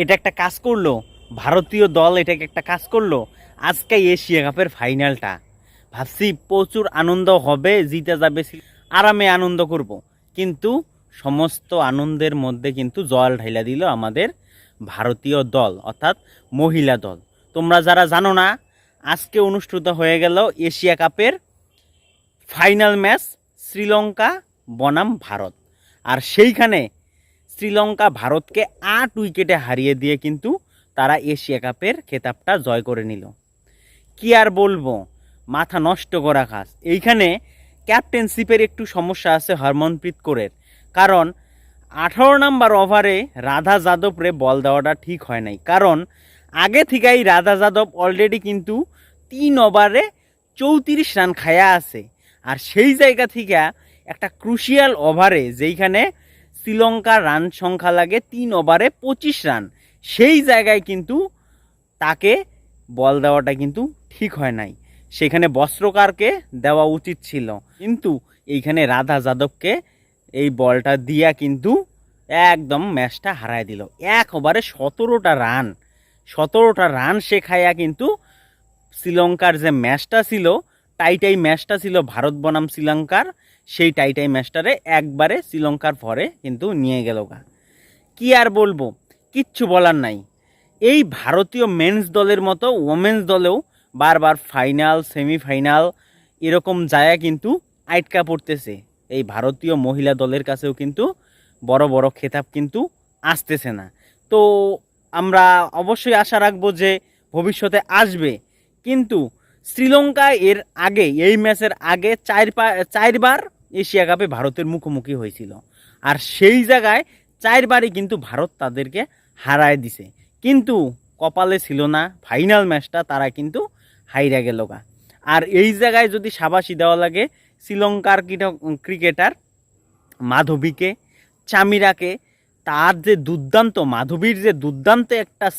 এটা একটা কাজ করল, ভারতীয় দল এটাকে একটা কাজ করল, আজকে এশিয়া কাপের ফাইনালটা। ভাবছি প্রচুর আনন্দ হবে, জিতে যাবে আরামে আনন্দ করব। কিন্তু সমস্ত আনন্দের মধ্যে কিন্তু জল ঢাইলা দিল আমাদের ভারতীয় দল, অর্থাৎ মহিলা দল। তোমরা যারা জানো না, আজকে অনুষ্ঠিত হয়ে গেল এশিয়া কাপের ফাইনাল ম্যাচ শ্রীলঙ্কা, বনাম, ভারত। আর সেইখানে শ্রীলঙ্কা ভারতকে আট উইকেটে হারিয়ে দিয়ে কিন্তু তারা এশিয়া কাপের খেতাবটা জয় করে নিল। কি আর বলব? মাথা নষ্ট করা কাজ। এইখানে ক্যাপ্টেনশিপের একটু সমস্যা আছে হরমনপ্রীত কোরের। কারণ আঠারো নাম্বার ওভারে রাধা যাদবরে বল দেওয়াটা ঠিক হয় নাই। কারণ আগে থেকেই রাধা যাদব অলরেডি কিন্তু তিন ওভারে চৌত্রিশ রান খায়া আছে। আর সেই জায়গা থেকে একটা ক্রুশিয়াল ওভারে যেইখানে শ্রীলঙ্কার রান সংখ্যা লাগে তিন ওভারে পঁচিশ রান। সেই জায়গায় কিন্তু তাকে বল দেওয়াটা কিন্তু ঠিক হয় নাই। সেখানে বস্ত্রকারকে দেওয়া উচিত ছিল। কিন্তু এইখানে রাধা যাদবকে এই বলটা দিয়া কিন্তু একদম ম্যাচটা হারায় দিল। এক ওভারে সতেরোটা রান। সতেরোটা রান সে খাইয়া কিন্তু শ্রীলঙ্কার যে ম্যাচটা ছিল টাইটাই ম্যাচটা ছিল ভারত বনাম শ্রীলঙ্কার। সেই টাইটাই ম্যাচটারে একবারে শ্রীলঙ্কার পরে কিন্তু নিয়ে গেল গা। কি আর বলব, কিচ্ছু বলার নাই। এই ভারতীয় মেন্স দলের মতো ওমেন্স দলেও বারবার ফাইনাল সেমিফাইনাল এরকম জায়গা কিন্তু আটকা পড়তেছে। এই ভারতীয় মহিলা দলের কাছেও কিন্তু বড় বড় খেতাব কিন্তু আসতেছে না। তো আমরা অবশ্যই আশা রাখব যে ভবিষ্যতে আসবে। কিন্তু শ্রীলঙ্কা এর আগে, এই ম্যাচের আগে চার চারবার এশিয়া কাপে ভারতের মুখোমুখি হয়েছিল। আর সেই জায়গায় চারবারই কিন্তু ভারত তাদেরকে হারায় দিছে। কিন্তু কপালে ছিল না, ফাইনাল ম্যাচটা তারা কিন্তু হাইরা গেল গা। আর এই জায়গায় যদি সাবাসি দেওয়া লাগে, শ্রীলঙ্কার কিট- ক্রিকেটার মাধবীকে, চামিরাকে, তার যে দুর্দান্ত, মাধবীর যে দুর্দান্ত একটা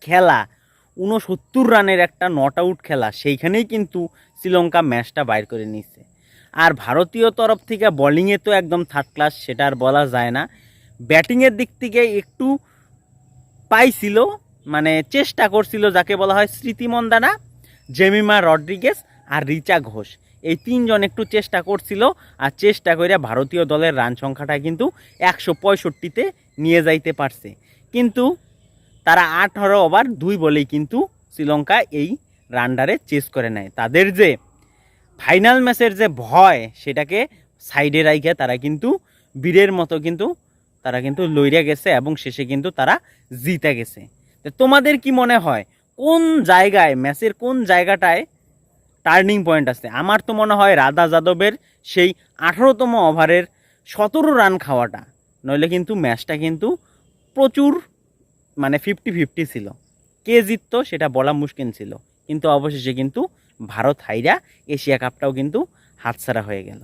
খেলা ঊনসত্তর রানের একটা নট আউট খেলা, সেইখানেই কিন্তু শ্রীলঙ্কা ম্যাচটা বাইর করে নিচ্ছে আর ভারতীয় তরফ থেকে বোলিংয়ে তো একদম থার্ড ক্লাস সেটা আর বলা যায় না। ব্যাটিংয়ের দিক থেকে একটু পাইছিল মানে চেষ্টা করছিল যাকে বলা হয় স্মৃতি মন্দানা, জেমিমা রড্রিগেস আর রিচা ঘোষ। এই তিনজন একটু চেষ্টা করছিল, আর চেষ্টা করে ভারতীয় দলের রান সংখ্যাটা কিন্তু একশো পঁয়ষট্টিতে নিয়ে যাইতে পারছে। কিন্তু তারা আঠারো ওভার দুই বলেই কিন্তু শ্রীলঙ্কা এই রানডারে চেস করে নেয়। তাদের যে ফাইনাল ম্যাচের যে ভয়, সেটাকে সাইডে রাইখে তারা কিন্তু বীরের মতো কিন্তু তারা কিন্তু লইরা গেছে এবং শেষে কিন্তু তারা জিতে গেছে। তো তোমাদের কি মনে হয়, কোন জায়গায়, ম্যাচের কোন জায়গাটায় টার্নিং পয়েন্ট আছে? আমার তো মনে হয় রাধা যাদবের সেই আঠারোতম ওভারের সতেরো রান খাওয়াটা। নইলে কিন্তু ম্যাচটা কিন্তু প্রচুর মানে ফিফটি ফিফটি ছিল। কে জিততো সেটা বলা মুশকিল ছিল। কিন্তু অবশেষে কিন্তু ভারত হাইরা এশিয়া কাপটাও কিন্তু হাতছাড়া হয়ে গেল।